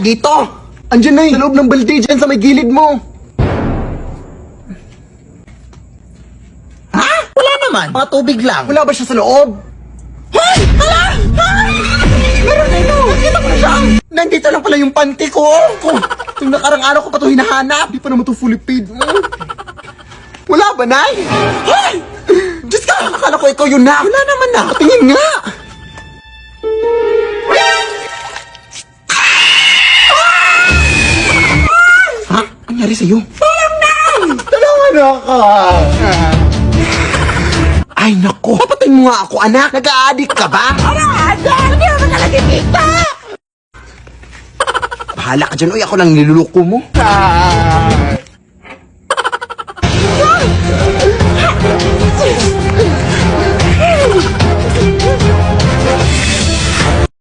Dito? Andiyan na eh, sa loob ng balde dyan sa may gilid mo. Ha? Wala naman. Mga tubig lang. Wala ba siya sa loob? Hoy! Hala! Ay! Meron na ito! Nakita ko na siya! Nandito lang pala yung panty ko! Oh, yung nakarang araw ko pa ito hinahanap! Di pa naman ito fully paid mo. Wala ba, Nay? Hoy! Diyos ka! Akala ko ikaw yun na! Wala naman na! Tingin nga! Nangyari sa'yo? Tulong na! Tulungan ako! Ay, nako! Papatayin mo nga ako, anak! Nag-a-addict ka ba? Ano? Ada! Hindi ako talaga dito! Bahala ka dyan, uy! Ako lang niluluko mo. Ah!